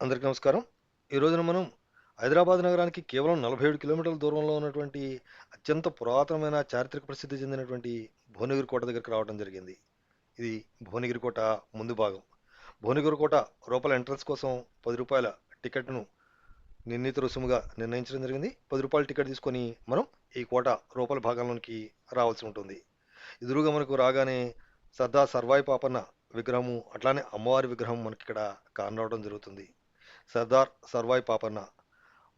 అందరికీ నమస్కారం. ఈ రోజున మనం హైదరాబాద్ నగరానికి కేవలం నలభై ఏడు కిలోమీటర్ల దూరంలో ఉన్నటువంటి అత్యంత పురాతనమైన చారిత్రక ప్రసిద్ధి చెందినటువంటి భువనగిరి కోట దగ్గరికి రావడం జరిగింది. ఇది భువనగిరి కోట ముందు భాగం. భువనగిరి కోట రూపాయల ఎంట్రన్స్ కోసం పది రూపాయల టికెట్ను నిర్ణీత రుసుముగా నిర్ణయించడం జరిగింది. పది రూపాయల టికెట్ తీసుకొని మనం ఈ కోట రూపాయల భాగంలోనికి రావాల్సి ఉంటుంది. ఎదురుగా మనకు రాగానే సర్దా సర్వాయి పాపన్న విగ్రహము అట్లానే అమ్మవారి విగ్రహం మనకి ఇక్కడ కానరావడం జరుగుతుంది. సర్దార్ సర్వాయి పాపన్న.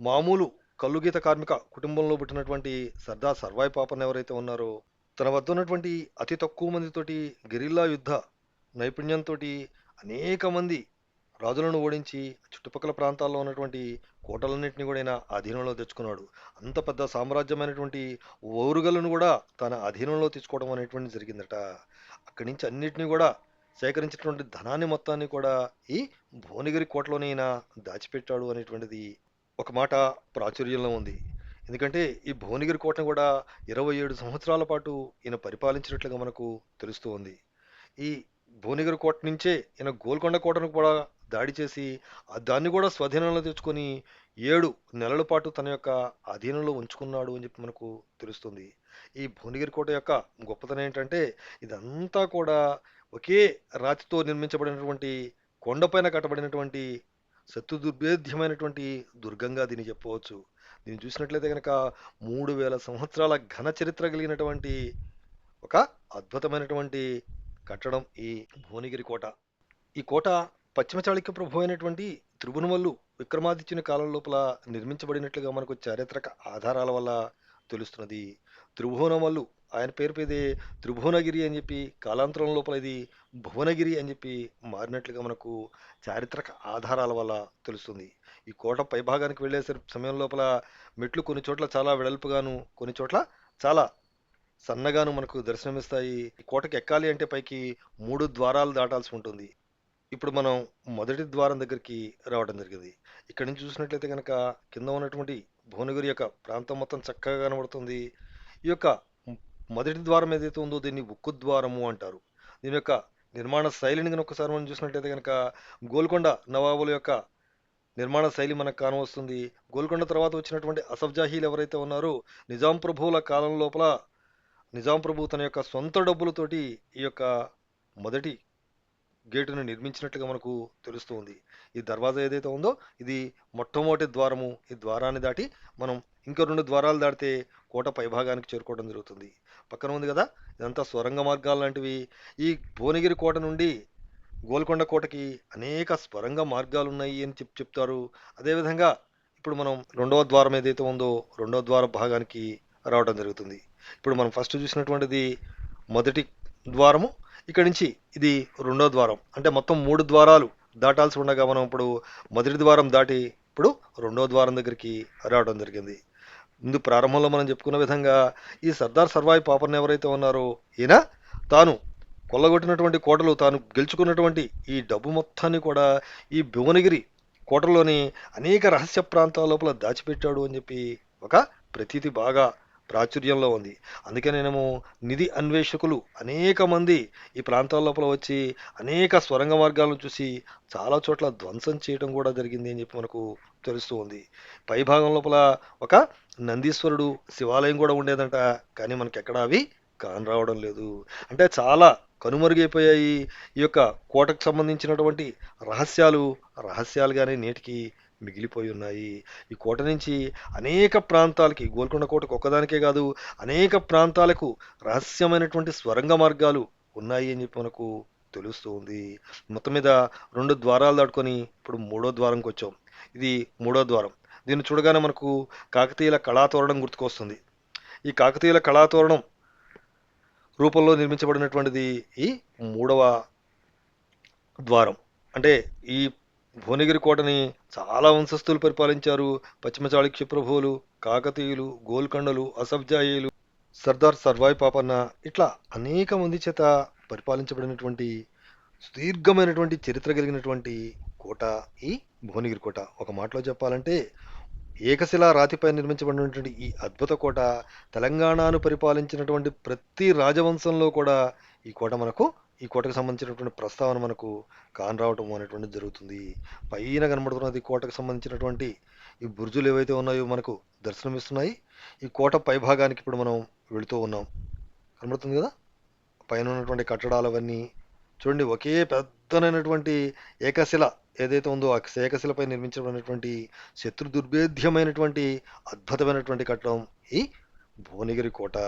మామూలు కల్లుగీత కార్మిక కుటుంబంలో పుట్టినటువంటి సర్దార్ సర్వాయి పాపన్న ఎవరైతే ఉన్నారో తన వద్ద ఉన్నటువంటి అతి తక్కువ మందితోటి గెరిల్లా యుద్ధ నైపుణ్యంతో అనేక మంది రాజులను ఓడించి చుట్టుపక్కల ప్రాంతాల్లో ఉన్నటువంటి కోటలన్నింటినీ కూడా ఆయన అధీనంలో తెచ్చుకున్నాడు. అంత పెద్ద సామ్రాజ్యమైనటువంటి ఓరుగలను కూడా తన అధీనంలో తెచ్చుకోవడం అనేటువంటి జరిగిందట. అక్కడి నుంచి అన్నిటినీ కూడా సేకరించినటువంటి ధనాన్ని మొత్తాన్ని కూడా ఈ భువనగిరి కోటలోనే ఈయన దాచిపెట్టాడు అనేటువంటిది ఒక మాట ప్రాచుర్యంలో ఉంది. ఎందుకంటే ఈ భువనగిరి కోటను కూడా ఇరవై ఏడు సంవత్సరాల పాటు ఈయన పరిపాలించినట్లుగా మనకు తెలుస్తూ ఉంది. ఈ భువనగిరి కోట నుంచే ఈయన గోల్కొండ కోటను కూడా దాడి చేసి ఆ దాన్ని కూడా స్వాధీనంలో తెచ్చుకొని ఏడు నెలల పాటు తన యొక్క అధీనంలో ఉంచుకున్నాడు అని చెప్పి మనకు తెలుస్తుంది. ఈ భువనగిరి కోట యొక్క గొప్పతనం ఏంటంటే ఇదంతా కూడా ఒకే రాతితో నిర్మించబడినటువంటి కొండపైన కట్టబడినటువంటి శత్రు దుర్భేద్యమైనటువంటి దుర్గంగా దీన్ని చెప్పవచ్చు. దీన్ని చూసినట్లయితే కనుక మూడు వేల సంవత్సరాల ఘన చరిత్ర కలిగినటువంటి ఒక అద్భుతమైనటువంటి కట్టడం ఈ భువనగిరి కోట. ఈ కోట పశ్చిమ చాళుక్య ప్రభు అయినటువంటి త్రిభువనమల్లు విక్రమాదిత్యుని కాలం లోపల నిర్మించబడినట్లుగా మనకు చారిత్రక ఆధారాల వల్ల తెలుస్తున్నది. త్రిభువనమల్లు ఆయన పేరు పేదే త్రిభువనగిరి అని చెప్పి కాలాంతరం లోపల ఇది భువనగిరి అని చెప్పి మారినట్లుగా మనకు చారిత్రక ఆధారాల వల్ల తెలుస్తుంది. ఈ కోట పైభాగానికి వెళ్ళే సమయం లోపల మెట్లు కొన్ని చోట్ల చాలా వెడల్పుగాను కొన్ని చోట్ల చాలా సన్నగాను మనకు దర్శనమిస్తాయి. ఈ కోటకి ఎక్కాలి అంటే పైకి మూడు ద్వారాలు దాటాల్సి ఉంటుంది. ఇప్పుడు మనం మొదటి ద్వారం దగ్గరికి రావడం జరిగింది. ఇక్కడ నుంచి చూసినట్లయితే కనుక కింద ఉన్నటువంటి భువనగిరి యొక్క ప్రాంతం మొత్తం చక్కగా కనబడుతుంది. ఈ యొక్క మొదటి ద్వారం ఏదైతే ఉందో దీన్ని ఉక్కు ద్వారము అంటారు. దీని యొక్క నిర్మాణ శైలిని కనుక ఒకసారి మనం చూసినట్లయితే కనుక గోల్కొండ నవాబుల యొక్క నిర్మాణ శైలి మనకు కానవస్తుంది. గోల్కొండ తర్వాత వచ్చినటువంటి అసఫ్జాహీలు ఎవరైతే ఉన్నారో నిజాం ప్రభువుల కాలం లోపల నిజాం ప్రభు తన యొక్క సొంత డబ్బులతోటి ఈ యొక్క మొదటి గేటును నిర్మించినట్లుగా మనకు తెలుస్తుంది ఈ దర్వాజా ఏదైతే ఉందో ఇది మొట్టమొదటి ద్వారము. ఈ ద్వారాన్ని దాటి మనం ఇంకా రెండు ద్వారాలు దాటితే కోట పైభాగానికి చేరుకోవడం జరుగుతుంది. పక్కన ఉంది కదా ఇదంతా స్వరంగ మార్గాలు లాంటివి. ఈ భువనగిరి కోట నుండి గోల్కొండ కోటకి అనేక స్వరంగ మార్గాలు ఉన్నాయి అని చెప్ చెప్తారు. అదేవిధంగా ఇప్పుడు మనం రెండవ ద్వారం ఏదైతే ఉందో రెండవ ద్వార భాగానికి రావడం జరుగుతుంది. ఇప్పుడు మనం ఫస్ట్ చూసినటువంటిది మొదటి ద్వారము ఇక్కడి నుంచి ఇది రెండో ద్వారం. అంటే మొత్తం మూడు ద్వారాలు దాటాల్సి ఉండగా మనం ఇప్పుడు మొదటి ద్వారం దాటి ఇప్పుడు రెండో ద్వారం దగ్గరికి రావడం జరిగింది. ముందు ప్రారంభంలో మనం చెప్పుకున్న విధంగా ఈ సర్దార్ సర్వాయి పాపన్ ఎవరైతే ఉన్నారో ఈయన తాను కొల్లగొట్టినటువంటి కోటలు తాను గెలుచుకున్నటువంటి ఈ డబ్బు మొత్తాన్ని కూడా ఈ భువనగిరి కోటలోని అనేక రహస్య ప్రాంతాల లోపల దాచిపెట్టాడు అని చెప్పి ఒక ప్రతీతి బాగా ప్రాచుర్యంలో ఉంది. అందుకే నేను నిధి అన్వేషకులు అనేక మంది ఈ ప్రాంతాల లోపల వచ్చి అనేక స్వరంగ మార్గాలను చూసి చాలా చోట్ల ధ్వంసం చేయడం కూడా జరిగింది అని చెప్పి మనకు తెలుస్తూ ఉంది. పై భాగం లోపల ఒక నందీశ్వరుడు శివాలయం కూడా ఉండేదంట కానీ మనకి ఎక్కడ అవి కానరావడం లేదు. అంటే చాలా కనుమరుగైపోయాయి. ఈ యొక్క కోటకు సంబంధించినటువంటి రహస్యాలు రహస్యాలుగానే నేటికి మిగిలిపోయి ఉన్నాయి ఈ కోట నుంచి అనేక ప్రాంతాలకి గోల్కొండ కోటకు ఒక్కదానికే కాదు అనేక ప్రాంతాలకు రహస్యమైనటువంటి స్వరంగ మార్గాలు ఉన్నాయి అని చెప్పి మనకు తెలుస్తూ ఉంది. మొత్తం మీద రెండు ద్వారాలు దాటుకొని ఇప్పుడు మూడో ద్వారంకి వచ్చాం. ఇది మూడో ద్వారం. దీన్ని చూడగానే మనకు కాకతీయుల కళాతోరణం గుర్తుకొస్తుంది. ఈ కాకతీయుల కళాతోరణం రూపంలో నిర్మించబడినటువంటిది ఈ మూడవ ద్వారం. అంటే ఈ భువనగిరి కోటని చాలా వంశస్థులు పరిపాలించారు. పశ్చిమ చాళుక్య ప్రభువులు కాకతీయులు గోల్కొండలు అసబ్జాయిలు సర్దార్ సర్వాయి పాపన్న ఇట్లా అనేక మంది చేత పరిపాలించబడినటువంటి సుదీర్ఘమైనటువంటి చరిత్ర కలిగినటువంటి కోట ఈ భువనగిరి కోట. ఒక మాటలో చెప్పాలంటే ఏకశిలా రాతిపై నిర్మించబడినటువంటి ఈ అద్భుత కోట తెలంగాణను పరిపాలించినటువంటి ప్రతి రాజవంశంలో కూడా ఈ కోట మనకు ఈ కోటకు సంబంధించినటువంటి ప్రస్తావన మనకు కానరావటం అనేటువంటిది జరుగుతుంది. పైన కనబడుతున్నది కోటకు సంబంధించినటువంటి ఈ బుర్జులు ఏవైతే ఉన్నాయో మనకు దర్శనమిస్తున్నాయి. ఈ కోట పై భాగానికి ఇప్పుడు మనం వెళుతూ ఉన్నాం. కనబడుతుంది కదా? పైన ఉన్నటువంటి కట్టడాలు అవన్నీ చూడండి ఒకే పెద్దనైనటువంటి ఏకశిల ఏదైతే ఉందో ఆ ఏకశిలపై నిర్మించబడినటువంటి శత్రు దుర్భేద్యమైనటువంటి అద్భుతమైనటువంటి కట్టడం ఈ భువనగిరి కోట.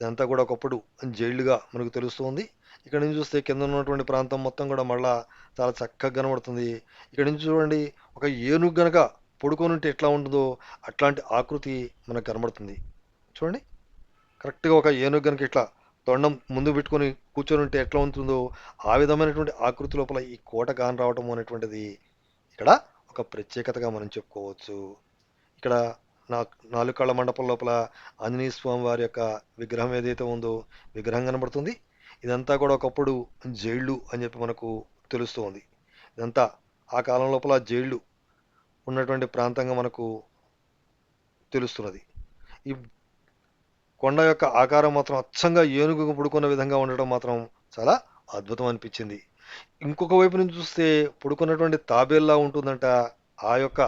ఇదంతా కూడా ఒకప్పుడు జైలుగా మనకు తెలుస్తుంది. ఇక్కడ నుంచి చూస్తే కింద ఉన్నటువంటి ప్రాంతం మొత్తం కూడా మళ్ళా చాలా చక్కగా కనబడుతుంది. ఇక్కడ నుంచి చూడండి ఒక ఏనుగు గనక పడుకొని ఉంటే ఎట్లా ఉంటుందో అట్లాంటి ఆకృతి మనకు కనబడుతుంది. చూడండి కరెక్ట్గా ఒక ఏనుగు గనక ఇట్లా తొండం ముందు పెట్టుకొని కూర్చొని ఉంటే ఎట్లా ఉంటుందో ఆ విధమైనటువంటి ఆకృతి లోపల ఈ కోట కాని రావటం అనేటువంటిది ఇక్కడ ఒక ప్రత్యేకతగా మనం చెప్పుకోవచ్చు. ఇక్కడ నా నాలుగు కళ్ళ మండపం లోపల ఆంజనేయ స్వామి వారి యొక్క విగ్రహం ఏదైతే ఉందో విగ్రహం కనబడుతుంది. ఇదంతా కూడా ఒకప్పుడు జైళ్ళు అని చెప్పి మనకు తెలుస్తుంది. ఇదంతా ఆ కాలం లోపల జైళ్ళు ఉన్నటువంటి ప్రాంతంగా మనకు తెలుస్తున్నది. ఈ కొండ యొక్క ఆకారం మాత్రం అచ్చంగా ఏనుగు పుడుకున్న విధంగా ఉండడం మాత్రం చాలా అద్భుతం అనిపించింది. ఇంకొక వైపు నుంచి చూస్తే పుడుకున్నటువంటి తాబేల్లా ఉంటుందంట ఆ యొక్క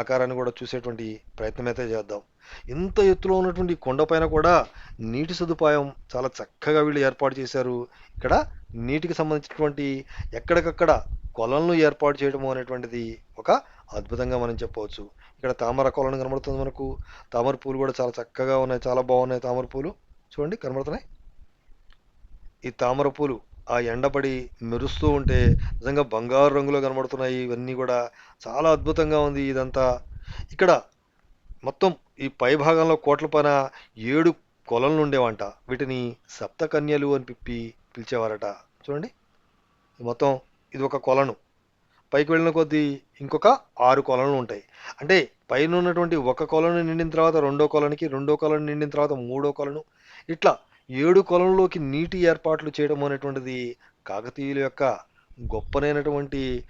ఆకారాన్ని కూడా చూసేటువంటి ప్రయత్నం అయితే చేద్దాం. ఇంత ఎత్తులో ఉన్నటువంటి కొండపైన కూడా నీటి సదుపాయం చాలా చక్కగా వీళ్ళు ఏర్పాటు చేశారు. ఇక్కడ నీటికి సంబంధించినటువంటి ఎక్కడికక్కడ కొలను ఏర్పాటు చేయడం అనేటువంటిది ఒక అద్భుతంగా మనం చెప్పవచ్చు. ఇక్కడ తామర కొలను కనబడుతుంది మనకు. తామర పూలు కూడా చాలా చక్కగా ఉన్నాయి చాలా బాగున్నాయి తామర పూలు. చూడండి కనబడుతున్నాయి. ఈ తామర పూలు ఆ ఎండపడి మెరుస్తూ ఉంటే నిజంగా బంగారు రంగులో కనబడుతున్నాయి. ఇవన్నీ కూడా చాలా అద్భుతంగా ఉంది ఇదంతా. ఇక్కడ మొత్తం ఈ పై భాగంలో కోట్ల పైన ఏడు కొలలు ఉండేవంట. వీటిని సప్తకన్యలు అని పిప్పి పిలిచేవారట. చూడండి. మొత్తం ఇది ఒక కొలను. పైకి వెళ్ళిన కొద్దీ ఇంకొక ఆరు కొలనులు ఉంటాయి. అంటే పైన ఉన్నటువంటి ఒక కొలను నిండిన తర్వాత రెండో కొలనికి రెండో కొలను నిండిన తర్వాత మూడో కొలను. ఇట్లా ఏడు కొలంలోకి నీటి ఏర్పాట్లు చేయడం అనేటువంటిది కాకతీయుల యొక్క గొప్పనైనటువంటి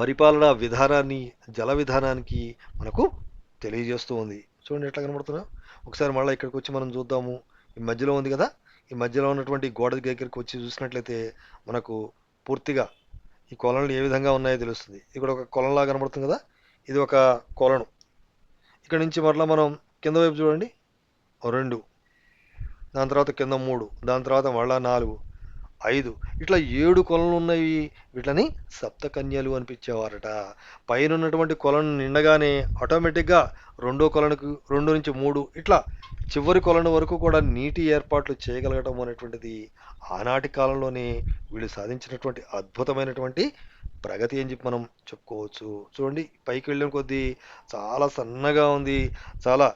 పరిపాలనా విధానాన్ని జల విధానానికి మనకు తెలియజేస్తూ ఉంది. చూడండి ఎట్లా కనబడుతున్నా. ఒకసారి మళ్ళీ ఇక్కడికి వచ్చి మనం చూద్దాము. ఈ మధ్యలో ఉంది కదా. ఈ మధ్యలో ఉన్నటువంటి గోడ దగ్గరికి వచ్చి చూసినట్లయితే మనకు పూర్తిగా ఈ కొలనులు ఏ విధంగా ఉన్నాయో తెలుస్తుంది. ఇక్కడ ఒక కొలంలా కనబడుతుంది కదా. ఇది ఒక కొలను. ఇక్కడ నుంచి మరలా మనం కింద వైపు చూడండి. రెండు. దాని తర్వాత కింద మూడు దాని తర్వాత మళ్ళా నాలుగు ఐదు. ఇట్లా ఏడు కొలలు ఉన్నాయి. వీటిని సప్తకన్యలు అనిపించేవారట. పైన ఉన్నటువంటి కొలను నిండగానే ఆటోమేటిక్గా రెండో కొలనుకు రెండు నుంచి మూడు ఇట్లా చివరి కొలను వరకు కూడా నీటి ఏర్పాట్లు చేయగలగటం అనేటువంటిది ఆనాటి కాలంలోనే వీళ్ళు సాధించినటువంటి అద్భుతమైనటువంటి ప్రగతి అని చెప్పి మనం చెప్పుకోవచ్చు. చూడండి పైకి వెళ్ళిన కొద్దీ చాలా సన్నగా ఉంది. చాలా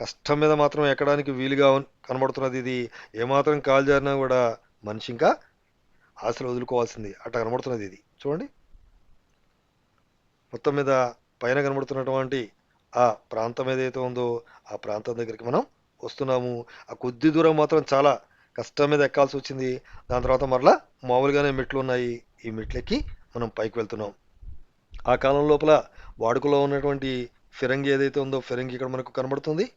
కష్టం మీద మాత్రం ఎక్కడానికి వీలుగా కనబడుతున్నది ఇది. ఏమాత్రం కాలు జారినా కూడా మనిషి ఇంకా ఆశలు వదులుకోవాల్సింది. అట్లా కనబడుతున్నది ఇది. చూడండి. మొత్తం మీద పైన కనబడుతున్నటువంటి ఆ ప్రాంతం ఏదైతే ఉందో ఆ ప్రాంతం దగ్గరికి మనం వస్తున్నాము. ఆ కొద్ది దూరం మాత్రం చాలా కష్టం మీద ఎక్కాల్సి వచ్చింది. దాని తర్వాత మరలా మామూలుగానే మెట్లు ఉన్నాయి. ఈ మెట్లెక్కి మనం పైకి వెళ్తున్నాం. ఆ కాలం లోపల వాడుకలో ఉన్నటువంటి ఫిరంగి ఏదైతే ఉందో ఫిరంగి ఇక్కడ మనకు కనబడుతుంది.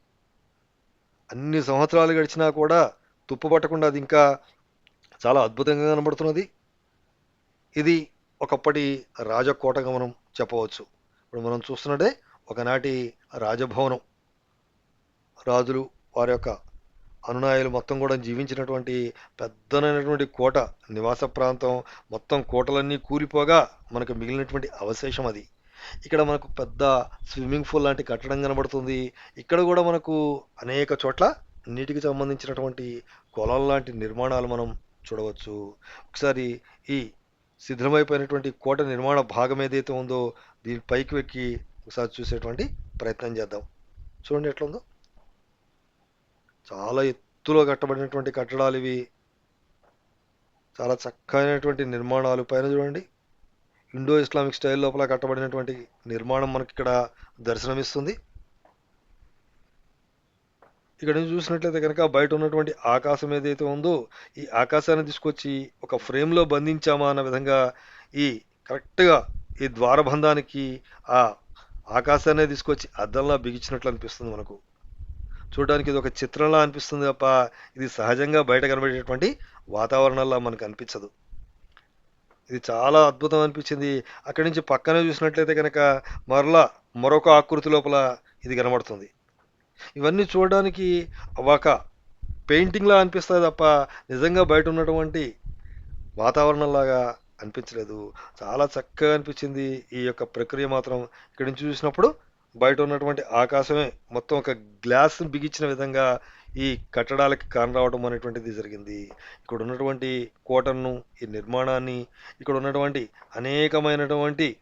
అన్ని సంవత్సరాలు గడిచినా కూడా తుప్పు పట్టకుండా అది ఇంకా చాలా అద్భుతంగా కనబడుతున్నది. ఇది ఒకప్పటి రాజకోటగా మనం చెప్పవచ్చు. ఇప్పుడు మనం చూస్తున్నట్టే ఒకనాటి రాజభవనం. రాజులు వారి యొక్క అనునాయులు మొత్తం కూడా జీవించినటువంటి పెద్దనైనటువంటి కోట నివాస ప్రాంతం మొత్తం కోటలన్నీ కూలిపోగా మనకు మిగిలినటువంటి అవశేషం అది. ఇక్కడ మనకు పెద్ద స్విమ్మింగ్ పూల్ లాంటి కట్టడం కనబడుతుంది. ఇక్కడ కూడా మనకు అనేక చోట్ల నీటికి సంబంధించినటువంటి కొలం లాంటి నిర్మాణాలు మనం చూడవచ్చు. ఒకసారి ఈ శిథిలమైపోయినటువంటి కోట నిర్మాణ భాగం ఏదైతే ఉందో దీని పైకి వెక్కి ఒకసారి చూసేటువంటి ప్రయత్నం చేద్దాం. చూడండి ఎట్లుందో ఉందో. చాలా ఎత్తులో కట్టబడినటువంటి కట్టడాలు ఇవి. చాలా చక్కైనటువంటి నిర్మాణాలు. పైన చూడండి. ఇండో ఇస్లామిక్ స్టైల్ లోపల కట్టబడినటువంటి నిర్మాణం మనకి ఇక్కడ దర్శనమిస్తుంది. ఇక్కడ నుంచి చూసినట్లయితే కనుక బయట ఉన్నటువంటి ఆకాశం ఏదైతే ఉందో ఈ ఆకాశాన్ని తీసుకొచ్చి ఒక ఫ్రేమ్లో బంధించామా అన్న విధంగా ఈ కరెక్ట్గా ఈ ద్వారబంధానికి ఆ ఆకాశాన్ని తీసుకొచ్చి అద్దంలా బిగించినట్లు అనిపిస్తుంది మనకు. చూడడానికి ఇది ఒక చిత్రంలా అనిపిస్తుంది తప్ప ఇది సహజంగా బయట కనబడేటువంటి వాతావరణంలా మనకు అనిపించదు. ఇది చాలా అద్భుతం అనిపించింది. అక్కడి నుంచి పక్కనే చూసినట్లయితే కనుక మరలా మరొక ఆకృతి లోపల ఇది కనబడుతుంది. ఇవన్నీ చూడడానికి ఒక పెయింటింగ్లా అనిపిస్తుంది తప్ప నిజంగా బయట ఉన్నటువంటి వాతావరణంలాగా అనిపించలేదు. చాలా చక్కగా అనిపించింది ఈ యొక్క ప్రక్రియ మాత్రం. ఇక్కడి నుంచి చూసినప్పుడు బయట ఉన్నటువంటి ఆకాశమే మొత్తం ఒక గ్లాస్ బిగించిన విధంగా ఈ కట్టడాలకి కానరావడం అనేటువంటిది జరిగింది. ఇక్కడ ఉన్నటువంటి కోటను ఈ నిర్మాణాన్ని ఇక్కడ ఉన్నటువంటి అనేకమైనటువంటి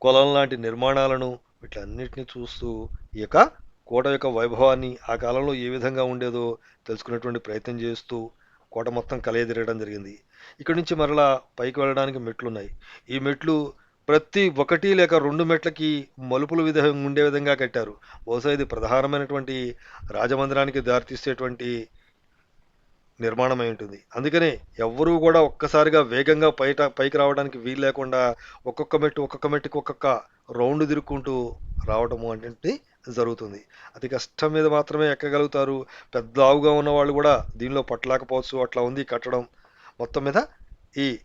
కొలం లాంటి నిర్మాణాలను వీటన్నిటిని చూస్తూ ఈ యొక్క కోట యొక్క వైభవాన్ని ఆ కాలంలో ఏ విధంగా ఉండేదో తెలుసుకునేటువంటి ప్రయత్నం చేస్తూ కోట మొత్తం కలయదిరగడం జరిగింది. ఇక్కడి నుంచి మరలా పైకి వెళ్ళడానికి మెట్లు ఉన్నాయి ఈ మెట్లు ప్రతి ఒకటి లేక రెండు మెట్లకి మలుపులు విధంగా ఉండే విధంగా కట్టారు. బహుశా ఇది ప్రధానమైనటువంటి రాజమందిరానికి దారితీసేటువంటి నిర్మాణమై ఉంటుంది. అందుకనే ఎవ్వరూ కూడా ఒక్కసారిగా వేగంగా పైట పైకి రావడానికి వీలు లేకుండా ఒక్కొక్క మెట్టు ఒక్కొక్క మెట్టుకి ఒక్కొక్క రౌండ్ తిరుక్కుంటూ రావడము అంటే జరుగుతుంది. అతి కష్టం మీద మాత్రమే ఎక్కగలుగుతారు. పెద్ద ఆవుగా ఉన్న వాళ్ళు కూడా దీనిలో పట్టలేకపోవచ్చు. అట్లా ఉంది కట్టడం. మొత్తం మీద ఈ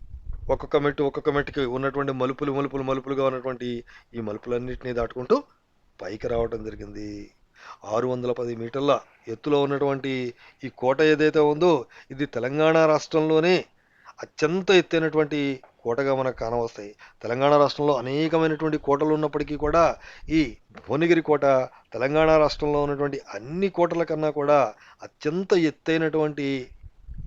ఒక్కొక్క మెట్టు ఒక్కొక్క మెట్టుకి ఉన్నటువంటి మలుపులు మలుపులు మలుపులుగా ఉన్నటువంటి ఈ మలుపులన్నింటినీ దాటుకుంటూ పైకి రావడం జరిగింది. ఆరు వందల పది మీటర్ల ఎత్తులో ఉన్నటువంటి ఈ కోట ఏదైతే ఉందో ఇది తెలంగాణ రాష్ట్రంలోనే అత్యంత ఎత్తైనటువంటి కోటగా మనకు కానవస్తాయి. తెలంగాణ రాష్ట్రంలో అనేకమైనటువంటి కోటలు ఉన్నప్పటికీ కూడా ఈ భువనగిరి కోట తెలంగాణ రాష్ట్రంలో ఉన్నటువంటి అన్ని కోటల కన్నా కూడా అత్యంత ఎత్తైనటువంటి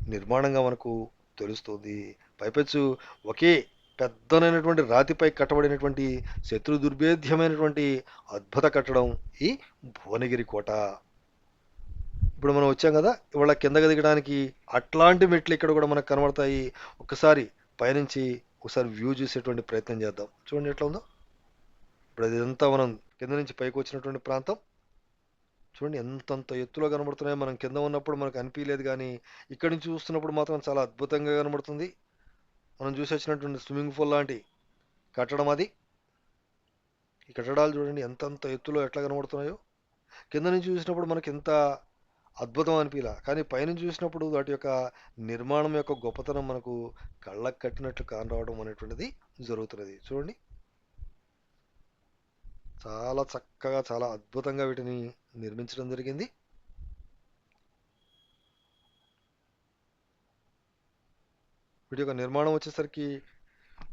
నిర్మాణంగా మనకు తెలుస్తుంది. పైపెచ్చు ఒకే పెద్దనైనటువంటి రాతిపై కట్టబడినటువంటి శత్రు దుర్భేద్యమైనటువంటి అద్భుత కట్టడం ఈ భువనగిరి కోట. ఇప్పుడు మనం వచ్చాం కదా ఇవాళ కిందకి దిగడానికి అట్లాంటి మెట్లు ఇక్కడ కూడా మనకు కనబడతాయి. ఒకసారి పైనుంచి ఒకసారి వ్యూ చూసేటువంటి ప్రయత్నం చేద్దాం. చూడండి ఎట్లా ఉందో. ఇప్పుడు అదంతా మనం కింద నుంచి పైకి వచ్చినటువంటి ప్రాంతం. చూడండి ఎంతంత ఎత్తులో కనబడుతున్నాయో. మనం కింద ఉన్నప్పుడు మనకు అనిపించలేదు కానీ ఇక్కడి నుంచి చూస్తున్నప్పుడు మాత్రం చాలా అద్భుతంగా కనబడుతుంది. మనం చూసి వచ్చినటువంటి స్విమ్మింగ్ పూల్ లాంటి కట్టడం అది. ఈ కట్టడాలు చూడండి ఎంతంత ఎత్తులో ఎట్లా కనబడుతున్నాయో. కింద నుంచి చూసినప్పుడు మనకి ఎంత అద్భుతం అనిపిలా. కానీ పైనుంచి చూసినప్పుడు వాటి యొక్క నిర్మాణం యొక్క గొప్పతనం మనకు కళ్ళకు కట్టినట్లు కానరావడం అనేటువంటిది జరుగుతున్నది. చూడండి. చాలా చక్కగా చాలా అద్భుతంగా వీటిని నిర్మించడం జరిగింది. వీటి యొక్క నిర్మాణం వచ్చేసరికి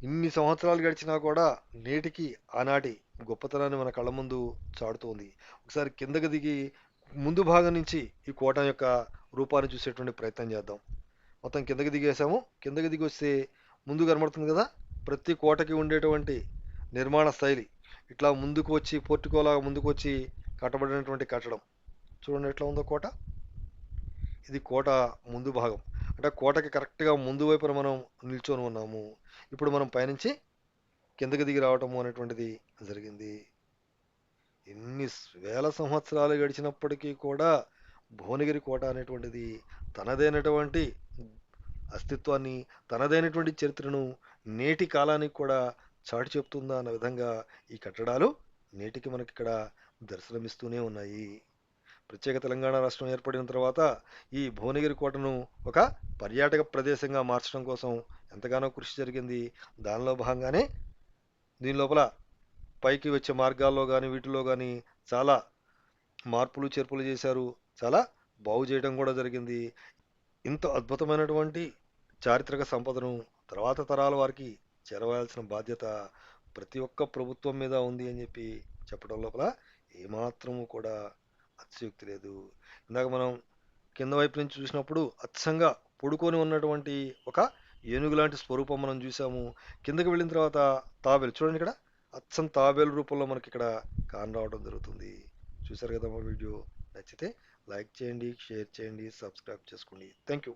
ఇన్ని సంవత్సరాలు గడిచినా కూడా నేటికి ఆనాటి గొప్పతనాన్ని మన కళ్ళ ముందు చాటుతోంది. ఒకసారి కిందకి దిగి ముందు భాగం నుంచి ఈ కోట యొక్క రూపాన్ని చూసేటువంటి ప్రయత్నం చేద్దాం. మొత్తం కిందకి దిగేసాము. కిందకి దిగి వస్తే ముందు కనబడుతుంది కదా? ప్రతి కోటకి ఉండేటువంటి నిర్మాణ శైలి. ఇట్లా ముందుకు వచ్చి పోర్టికోలాగా ముందుకు వచ్చి కట్టబడినటువంటి కట్టడం. చూడండి ఎట్లా ఉందో కోట. ఇది కోట ముందు భాగం. అంటే కోటకి కరెక్ట్గా ముందు వైపున మనం నిల్చొని ఉన్నాము. ఇప్పుడు మనం పయనించి కిందకి దిగి రావటము అనేటువంటిది జరిగింది. ఎన్ని వేల సంవత్సరాలు గడిచినప్పటికీ కూడా భువనగిరి కోట అనేటువంటిది తనదైనటువంటి అస్తిత్వాన్ని తనదైనటువంటి చరిత్రను నేటి కాలానికి కూడా చాటి చెప్తుందా అన్న విధంగా ఈ కట్టడాలు నేటికి మనకి ఇక్కడ దర్శనమిస్తూనే ఉన్నాయి. ప్రత్యేక తెలంగాణ రాష్ట్రం ఏర్పడిన తర్వాత ఈ భువనగిరి కోటను ఒక పర్యాటక ప్రదేశంగా మార్చడం కోసం ఎంతగానో కృషి జరిగింది. దానిలో భాగంగానే దీని లోపల పైకి వచ్చే మార్గాల్లో కానీ వీటిలో కానీ చాలా మార్పులు చేర్పులు చేశారు. చాలా బాగు చేయడం కూడా జరిగింది. ఇంత అద్భుతమైనటువంటి చారిత్రక సంపదను తర్వాత తరాల వారికి చేరవేయాల్సిన బాధ్యత ప్రతి ఒక్క ప్రభుత్వం మీద ఉంది అని చెప్పి చెప్పడం లోపల ఏమాత్రము కూడా అతిశయోక్తి లేదు. ఇందాక మనం కింద వైపు నుంచి చూసినప్పుడు అచ్చంగా పొడుకొని ఉన్నటువంటి ఒక ఏనుగు లాంటి స్వరూపం మనం చూసాము కిందకి వెళ్ళిన తర్వాత తాబేలు. చూడండి ఇక్కడ. అచ్చం తాబేలు రూపంలో మనకి ఇక్కడ కాన్ రావడం జరుగుతుంది. చూసారు కదా మా వీడియో. నచ్చితే లైక్ చేయండి షేర్ చేయండి సబ్స్క్రైబ్ చేసుకోండి. Thank you